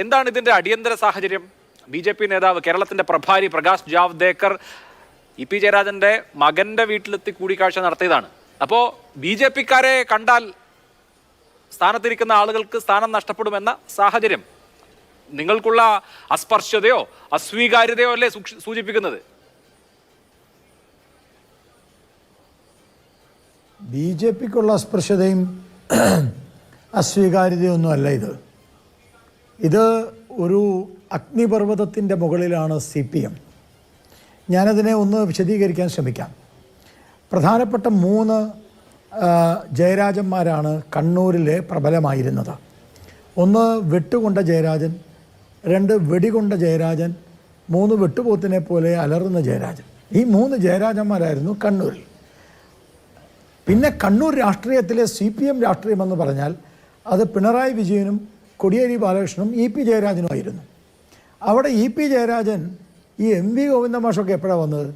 എന്താണ് ഇതിന്റെ അടിയന്തര സാഹചര്യം? ബി ജെ പി നേതാവ് കേരളത്തിന്റെ പ്രഭാരി പ്രകാശ് ജാവ്ദേക്കർ ഇ പി ജയരാജന്റെ മകന്റെ വീട്ടിലെത്തി കൂടിക്കാഴ്ച നടത്തിയതാണ്. അപ്പോ ബി ജെ പിക്കാരെ കണ്ടാൽ സ്ഥാനത്തിരിക്കുന്ന ആളുകൾക്ക് സ്ഥാനം നഷ്ടപ്പെടുമെന്ന സാഹചര്യം നിങ്ങൾക്കുള്ള അസ്പർശ്യതയോ അസ്വീകാര്യതയോ അല്ലേ സൂചിപ്പിക്കുന്നത്? ബി ജെ പിക്കുള്ള അസ്പൃശ്യതയും അസ്വീകാര്യതയൊന്നും അല്ല ഇത്. ഇത് ഒരു അഗ്നിപർവതത്തിന്റെ മുകളിലാണ് സി പി എം. ഞാനതിനെ ഒന്ന് വിശദീകരിക്കാൻ ശ്രമിക്കാം. പ്രധാനപ്പെട്ട മൂന്ന് ജയരാജന്മാരാണ് കണ്ണൂരിലെ പ്രബലമായിരുന്നത്. ഒന്ന് വെട്ടുകൊണ്ട ജയരാജൻ രണ്ട് വെടികൊണ്ട ജയരാജൻ മൂന്ന് വെട്ടുപോത്തിനെ പോലെ അലറുന്ന ജയരാജൻ. ഈ മൂന്ന് ജയരാജന്മാരായിരുന്നു കണ്ണൂരിൽ. പിന്നെ കണ്ണൂർ രാഷ്ട്രീയത്തിലെ സി പി എം രാഷ്ട്രീയമെന്ന് പറഞ്ഞാൽ അത് പിണറായി വിജയനും കോടിയേരി ബാലകൃഷ്ണനും ഇ പി ജയരാജനുമായിരുന്നു അവിടെ ഇ പി ജയരാജൻ ഈ എം വി ഗോവിന്ദ മാഷൊക്കെ എപ്പോഴാണ് വന്നത്?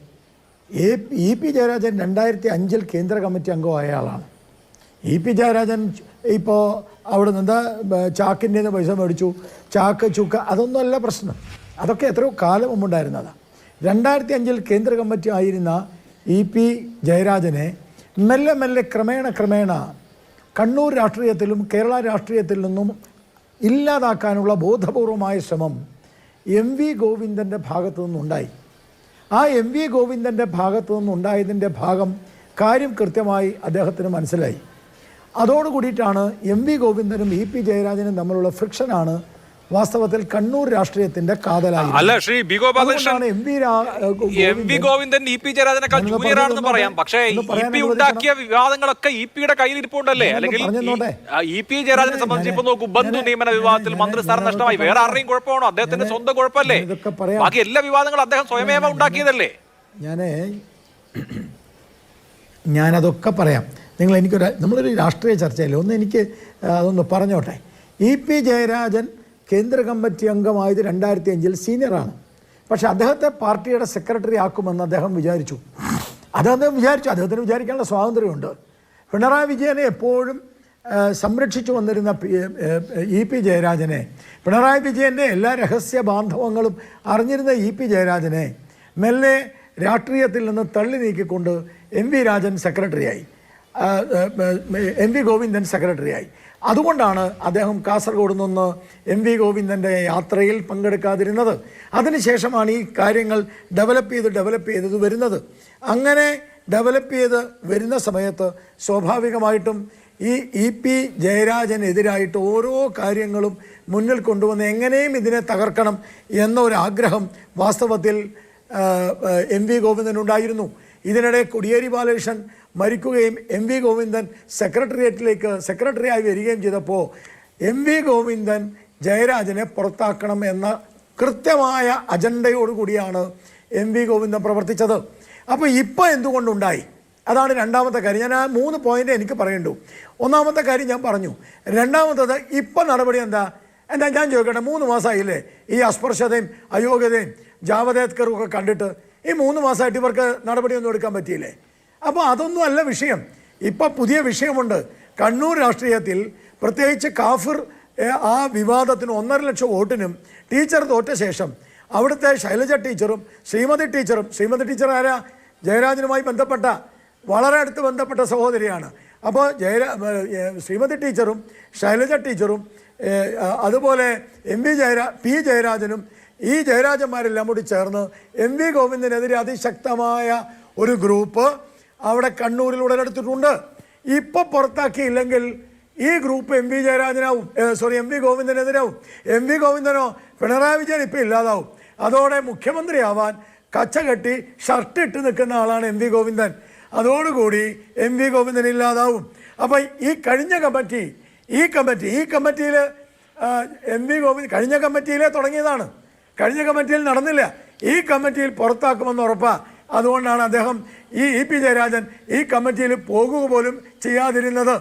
എ ഇ പി ജയരാജൻ രണ്ടായിരത്തി അഞ്ചിൽ കേന്ദ്ര കമ്മിറ്റി അംഗമായ ആളാണ്. ഇ പി ജയരാജൻ ഇപ്പോൾ അവിടെ നിന്ന് ചാക്കിന്റെ നിന്ന് പൈസ മേടിച്ചു. ചാക്ക് ചുക്ക അതൊന്നുമല്ല പ്രശ്നം. അതൊക്കെ എത്രയോ കാലം മുമ്പുണ്ടായിരുന്നതാണ് രണ്ടായിരത്തി അഞ്ചിൽ കേന്ദ്ര കമ്മിറ്റി ആയിരുന്ന ഇ പി ജയരാജനെ മെല്ലെ മെല്ലെ ക്രമേണ ക്രമേണ കണ്ണൂർ രാഷ്ട്രീയത്തിലും കേരള രാഷ്ട്രീയത്തിൽ നിന്നും ഇല്ലാതാക്കാനുള്ള ബോധപൂർവമായ ശ്രമം എം വി ഗോവിന്ദന്റെ ഭാഗത്തു നിന്നുണ്ടായി. ആ എം വി ഗോവിന്ദന്റെ ഭാഗത്തു നിന്നുണ്ടായതിന്റെ ഭാഗം കാര്യം കൃത്യമായി അദ്ദേഹത്തിന് മനസ്സിലായി. അതോടുകൂടിയിട്ടാണ് എം വി ഗോവിന്ദനും ഇ പി ജയരാജനും തമ്മിലുള്ള ഫ്രിക്ഷനാണ് വാസ്തവത്തിൽ കണ്ണൂർ രാഷ്ട്രീയത്തിന്റെ കാതലായി. അല്ല Shri B Gopalakrishnan M A, M V Govindan E P ജയരാജനേക്കാൾ ജൂനിയറാണെന്ന് ജൂനിയർ ആണെന്ന് പറയാം. പക്ഷേ ഇ പി ഉണ്ടാക്കിയ വിവാദങ്ങളൊക്കെ ഇ പിയുടെ കയ്യിലിരിപ്പുണ്ടല്ലേ? അല്ലെങ്കിൽ ഇ പി ജയരാജനെ സംബന്ധിച്ച് ഇപ്പൊ നോക്കൂ ബന്ധു നിയമന വിവാദത്തിൽ മന്ത്രി മന്ത്രിസ്ഥാനം നഷ്ടമായി. വേറെ ആരുടെയും കുഴപ്പമാണോ? അദ്ദേഹത്തിന്റെ സ്വന്തം കുഴപ്പമല്ലേ? ബാക്കി എല്ലാ വിവാദങ്ങളും അദ്ദേഹം സ്വയമേവ ഉണ്ടാക്കിയതല്ലേ? ഞാൻ ഞാനതൊക്കെ പറയാം. നിങ്ങൾ എനിക്കൊരു നമ്മളൊരു രാഷ്ട്രീയ ചർച്ചയല്ലേ? ഒന്ന് എനിക്ക് അതൊന്ന് പറഞ്ഞോട്ടെ. ഇ പി ജയരാജൻ കേന്ദ്ര കമ്മിറ്റി അംഗമായത് രണ്ടായിരത്തി അഞ്ചിൽ സീനിയറാണ്. പക്ഷെ അദ്ദേഹത്തെ പാർട്ടിയുടെ സെക്രട്ടറി ആക്കുമെന്ന് അദ്ദേഹം വിചാരിച്ചു. അത് അദ്ദേഹം വിചാരിച്ചു. അദ്ദേഹത്തിന് വിചാരിക്കാനുള്ള സ്വാതന്ത്ര്യമുണ്ട്. പിണറായി വിജയനെ എപ്പോഴും സംരക്ഷിച്ചു വന്നിരുന്ന ഇ പി ജയരാജനെ പിണറായി വിജയന്റെ എല്ലാ രഹസ്യ ബാന്ധവങ്ങളും അറിഞ്ഞിരുന്ന ഇ പി ജയരാജനെ മെല്ലെ രാഷ്ട്രീയത്തിൽ നിന്ന് തള്ളി നീക്കിക്കൊണ്ട് എം വി രാജൻ സെക്രട്ടറിയായി. എം വി ഗോവിന്ദൻ സെക്രട്ടറിയായി. അതുകൊണ്ടാണ് അദ്ദേഹം കാസർഗോഡ് നിന്ന് എം വി ഗോവിന്ദന്റെ യാത്രയിൽ പങ്കെടുക്കാതിരുന്നത്. അതിനുശേഷമാണ് ഈ കാര്യങ്ങൾ ഡെവലപ്പ് ചെയ്ത് ഡെവലപ്പ് ചെയ്തത് വരുന്നത്. അങ്ങനെ ഡെവലപ്പ് ചെയ്ത് വരുന്ന സമയത്ത് സ്വാഭാവികമായിട്ടും ഈ ഇ പി ജയരാജനെതിരായിട്ട് ഓരോ കാര്യങ്ങളും മുന്നിൽ കൊണ്ടുവന്ന് എങ്ങനെയും ഇതിനെ തകർക്കണം എന്നൊരാഗ്രഹം വാസ്തവത്തിൽ എം വി ഗോവിന്ദനുണ്ടായിരുന്നു. ഇതിനിടെ കൊടിയേരി ബാലകൃഷ്ണൻ മരിക്കുകയും എം വി ഗോവിന്ദൻ സെക്രട്ടേറിയറ്റിലേക്ക് സെക്രട്ടറിയായി വരികയും ചെയ്തപ്പോൾ എം വി ഗോവിന്ദൻ ജയരാജനെ പുറത്താക്കണം എന്ന കൃത്യമായ അജണ്ടയോടുകൂടിയാണ് എം വി ഗോവിന്ദൻ പ്രവർത്തിച്ചത്. അപ്പോൾ ഇപ്പോൾ എന്തുകൊണ്ടുണ്ടായി? അതാണ് രണ്ടാമത്തെ കാര്യം. ഞാൻ ആ മൂന്ന് പോയിന്റ് എനിക്ക് പറയണ്ടു ഒന്നാമത്തെ കാര്യം ഞാൻ പറഞ്ഞു. രണ്ടാമത്തത് ഇപ്പം നടപടി എന്താ? എന്താ ഞാൻ ചോദിക്കട്ടെ? മൂന്ന് മാസമായില്ലേ? ഈ അസ്പർശതയും അയോഗ്യതയും ജാവദേത്കറും ഒക്കെ കണ്ടിട്ട് ഈ മൂന്ന് മാസമായിട്ട് ഇവർക്ക് നടപടിയൊന്നും എടുക്കാൻ പറ്റിയില്ലേ? അപ്പോൾ അതൊന്നും അല്ല വിഷയം. ഇപ്പം പുതിയ വിഷയമുണ്ട്. കണ്ണൂർ രാഷ്ട്രീയത്തിൽ പ്രത്യേകിച്ച് കാഫിർ ആ വിവാദത്തിന് ഒന്നര ലക്ഷം വോട്ടിനും ടീച്ചർ തോറ്റ ശേഷം അവിടുത്തെ ശൈലജ ടീച്ചറും ശ്രീമതി ടീച്ചറും ശ്രീമതി ടീച്ചർ ആരാ? ജയരാജനുമായി ബന്ധപ്പെട്ട വളരെ അടുത്ത് ബന്ധപ്പെട്ട സഹോദരിയാണ്. അപ്പോൾ ജയരാ ശ്രീമതി ടീച്ചറും ശൈലജ ടീച്ചറും അതുപോലെ എം വി ജയരാ പി ജയരാജനും ഈ ജയരാജന്മാരെല്ലാം കൂടി ചേർന്ന് എം വി ഗോവിന്ദനെതിരെ അതിശക്തമായ ഒരു ഗ്രൂപ്പ് അവിടെ കണ്ണൂരിൽ ഉടലെടുത്തിട്ടുണ്ട് ഇപ്പൊ പുറത്താക്കിയില്ലെങ്കിൽ ഈ ഗ്രൂപ്പ് എം വി ജയരാജനാവും. സോറി എം വി ഗോവിന്ദനെതിരാവും. എം വി ഗോവിന്ദനോ പിണറായി വിജയൻ ഇപ്പം ഇല്ലാതാവും. അതോടെ മുഖ്യമന്ത്രിയാവാൻ കച്ച കെട്ടി ഷർട്ട് ഇട്ട് നിൽക്കുന്ന ആളാണ് എം വി ഗോവിന്ദൻ. അതോടുകൂടി എം വി ഗോവിന്ദൻ ഇല്ലാതാവും. അപ്പം ഈ കഴിഞ്ഞ കമ്മിറ്റി ഈ കമ്മിറ്റി ഈ കമ്മിറ്റിയിൽ എം വി ഗോവിന്ദ് കഴിഞ്ഞ കമ്മിറ്റിയിലെ തുടങ്ങിയതാണ്. കഴിഞ്ഞ കമ്മിറ്റിയിൽ നടന്നില്ല. ഈ കമ്മിറ്റിയിൽ പുറത്താക്കുമെന്ന് ഉറപ്പാണ് അതുകൊണ്ടാണ് അദ്ദേഹം ഈ ഇ പി ജയരാജൻ ഈ കമ്മിറ്റിയിൽ പോകുക പോലും ചെയ്യാതിരുന്നത്.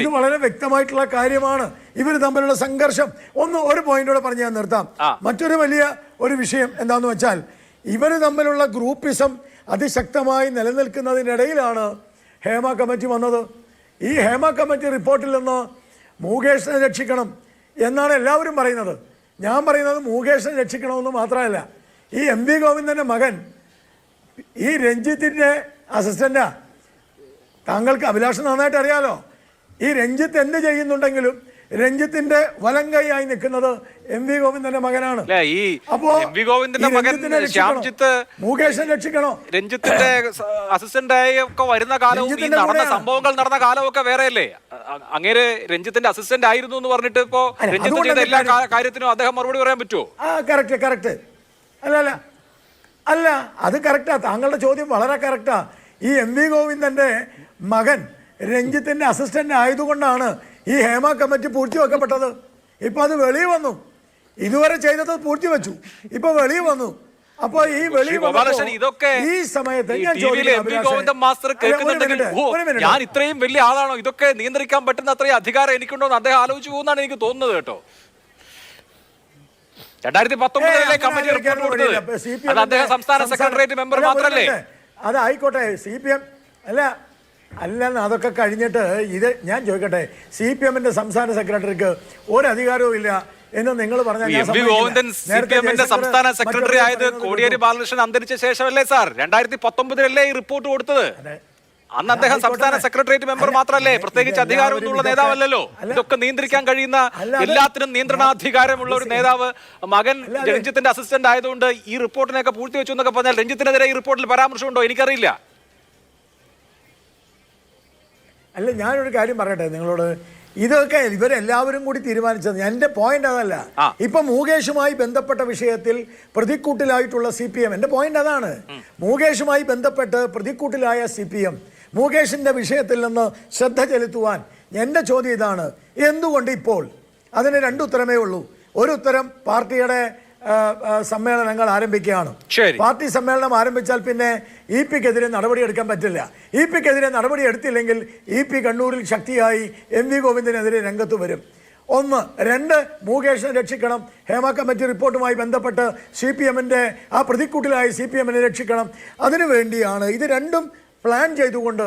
ഇത് വളരെ വ്യക്തമായിട്ടുള്ള കാര്യമാണ്. ഇവർ തമ്മിലുള്ള സംഘർഷം. ഒന്ന് ഒരു പോയിന്റോടെ പറഞ്ഞു ഞാൻ നിർത്താം. മറ്റൊരു വലിയ ഒരു വിഷയം എന്താന്ന് വെച്ചാൽ ഇവർ തമ്മിലുള്ള ഗ്രൂപ്പിസം അതിശക്തമായി നിലനിൽക്കുന്നതിനിടയിലാണ് ഹേമ കമ്മിറ്റി വന്നത്. ഈ ഹേമ കമ്മിറ്റി റിപ്പോർട്ടിൽ നിന്ന് മുകേഷിനെ രക്ഷിക്കണം എന്നാണ് എല്ലാവരും പറയുന്നത്. ഞാൻ പറയുന്നത് മുകേഷിനെ രക്ഷിക്കണമെന്ന് മാത്രമല്ല ഈ എം വി ഗോവിന്ദന്റെ മകൻ ഈ രഞ്ജിത്തിന്റെ അസിസ്റ്റന്റാ താങ്കൾക്ക് അഭിലാഷം നന്നായിട്ട് അറിയാലോ? ഈ രഞ്ജിത്ത് എന്ത് ചെയ്യുന്നുണ്ടെങ്കിലും രഞ്ജിത്തിന്റെ വലം കൈയായി നിൽക്കുന്നത് എം വി ഗോവിന്ദന്റെ മകനാണ്. അല്ലേ, ഈ അപ്പോ എം വി ഗോവിന്ദന്റെ മകൻ? ശ്യാംജിത്ത് മുകേഷിനെ രക്ഷിക്കണോ? രഞ്ജിത്തിന്റെ അസിസ്റ്റന്റ് ആയി ഒക്കെ വരുന്ന കാലവും ഈ നടന്ന സംഭവങ്ങൾ നടന്ന കാലമൊക്കെ വേറെയല്ലേ? അങ്ങേര് രഞ്ജിത്തിന്റെ അസിസ്റ്റന്റ് ആയിരുന്നു എന്ന് പറഞ്ഞിട്ട് ഇപ്പോ രഞ്ജിത്ത് ചെയ്ത എല്ലാ? കാര്യത്തിനും അദ്ദേഹം മറുപടി പറയാൻ പറ്റുമോ ആ കറക്റ്റ് കറക്റ്റ്. അല്ല അല്ല. അല്ല അത് കറക്റ്റാ. താങ്കളുടെ ചോദ്യം വളരെ കറക്റ്റാ. ഈ എം വി ഗോവിന്ദന്റെ മകൻ രഞ്ജിത്തിന്റെ അസിസ്റ്റന്റ് ആയതുകൊണ്ടാണ് ഈ ഹേമ കമ്മിറ്റി പൂഴ്ത്തിവെക്കപ്പെട്ടത്. ഇപ്പൊ അത് വെളിയിൽ വന്നു. ഇതുവരെ ചെയ്തത് പൂഴ്ത്തിവെച്ചു. ഇപ്പൊ വെളി വന്നു. അപ്പൊ ഈ വെളി ഇതൊക്കെ ഈ സമയത്ത് ഞാൻ ഇത്രയും വലിയ ആളാണോ? ഇതൊക്കെ നിയന്ത്രിക്കാൻ പറ്റുന്ന അത്രയും അധികാരം എനിക്കുണ്ടോ എന്ന് അദ്ദേഹം ആലോചിച്ചു പോകുന്നതാണ് എനിക്ക് തോന്നുന്നത് കേട്ടോ. രണ്ടായിരത്തി പത്തൊമ്പതിലെ കമ്മിറ്റി റിപ്പോർട്ട് കൊടുത്തത്. അത് അദ്ദേഹം സംസ്ഥാന സെക്രട്ടേറിയറ്റ് മെമ്പർ മാത്രല്ലേ? അത് ആയിക്കോട്ടെ സി പി എം അല്ല അല്ലെന്ന് അതൊക്കെ കഴിഞ്ഞിട്ട് ഇത് ഞാൻ ചോദിക്കട്ടെ സി പി എമ്മിന്റെ സംസ്ഥാന സെക്രട്ടറിക്ക് ഒരു അധികാരവും ഇല്ല എന്ന് നിങ്ങൾ പറഞ്ഞാൽ ഞാൻ എം വി സമ്മതിക്കില്ല. ഗോവിന്ദൻ സി നേരത്തെ പി എമ്മിന്റെ ജയശങ്കർ സംസ്ഥാന സെക്രട്ടറി ആയത് കോടിയേരി ബാലകൃഷ്ണൻ അന്തരിച്ച ശേഷമല്ലേ സാർ? രണ്ടായിരത്തി പത്തൊമ്പതിലല്ലേ ഈ റിപ്പോർട്ട് കൊടുത്തത്? അന്ന് അദ്ദേഹം സംസ്ഥാന സെക്രട്ടേറിയറ്റ് മെമ്പർ അല്ല, മാത്രമല്ലേ? പ്രത്യേകിച്ച് നേതാവല്ലോ നേതാവല്ലല്ലോ? ഇതൊക്കെ നിയന്ത്രിക്കാൻ കഴിയുന്ന എല്ലാത്തിനും നിയന്ത്രണാധികാരമുള്ള ഒരു നേതാവ് മകൻ രഞ്ജിത്തിന്റെ അസിസ്റ്റന്റ് ആയതുകൊണ്ട് ഈ റിപ്പോർട്ടിനെയൊക്കെ പൂഴ്ത്തിവെച്ചു എന്നൊക്കെ പറഞ്ഞാൽ രഞ്ജിത്തിനെതിരെ ഈ റിപ്പോർട്ടിൽ പരാമർശമുണ്ടോ? എനിക്കറിയില്ല. അല്ല ഞാനൊരു കാര്യം പറയട്ടെ നിങ്ങളോട്? ഇതൊക്കെ ഇവരെല്ലാവരും കൂടി തീരുമാനിച്ചത് എന്റെ പോയിന്റ് അതല്ല. ഇപ്പൊ മൂകേഷുമായി ബന്ധപ്പെട്ട വിഷയത്തിൽ പ്രതിക്കൂട്ടിലായിട്ടുള്ള സി പി എം എന്റെ പോയിന്റ് അതാണ്. മൂകേഷുമായി ബന്ധപ്പെട്ട് പ്രതിക്കൂട്ടിലായ സി പി എം മൂകേഷിന്റെ വിഷയത്തിൽ നിന്ന് ശ്രദ്ധ ചെലുത്തുവാൻ എന്റെ ചോദ്യം ഇതാണ്. എന്തുകൊണ്ട് ഇപ്പോൾ? അതിന് രണ്ടുത്തരമേ ഉള്ളൂ. ഒരു ഉത്തരം പാർട്ടിയുടെ സമ്മേളനങ്ങൾ ആരംഭിക്കുകയാണ്. പാർട്ടി സമ്മേളനം ആരംഭിച്ചാൽ പിന്നെ ഇ പിക്കെതിരെ നടപടിയെടുക്കാൻ പറ്റില്ല. ഇ പിക്കെതിരെ നടപടി എടുത്തില്ലെങ്കിൽ ഇ പി കണ്ണൂരിൽ ശക്തിയായി എം വി ഗോവിന്ദനെതിരെ രംഗത്ത് വരും. ഒന്ന് രണ്ട് മുകേഷിനെ രക്ഷിക്കണം. ഹേമ കമ്മിറ്റി റിപ്പോർട്ടുമായി ബന്ധപ്പെട്ട് സി പി എമ്മിന്റെ ആ പ്രതിക്കൂട്ടിലായി സി പി എമ്മിനെ രക്ഷിക്കണം. അതിനു വേണ്ടിയാണ് ഇത് രണ്ടും പ്ലാൻ ചെയ്തുകൊണ്ട്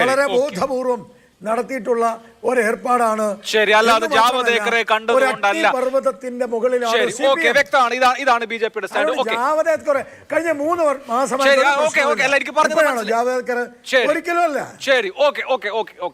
വളരെ. ബോധപൂർവം നടത്തിയിട്ടുള്ള ഒരു ഏർപ്പാടാണ് ശരി, അല്ലാതെ ജാവദേക്കറെ കണ്ടതുകൊണ്ടല്ല. പർവതത്തിന്റെ മുകളിലാണ് വ്യക്തമാണ്. ഇതാണ് ഇതാണ് ബി ജെ പിയുടെ ജാവദേക്കർ കഴിഞ്ഞ മൂന്ന് മാസമായി. ജാവദേക്കർ ഒരിക്കലും അല്ല. ശരി ഓക്കെ ഓക്കെ ഓക്കെ ഓക്കെ.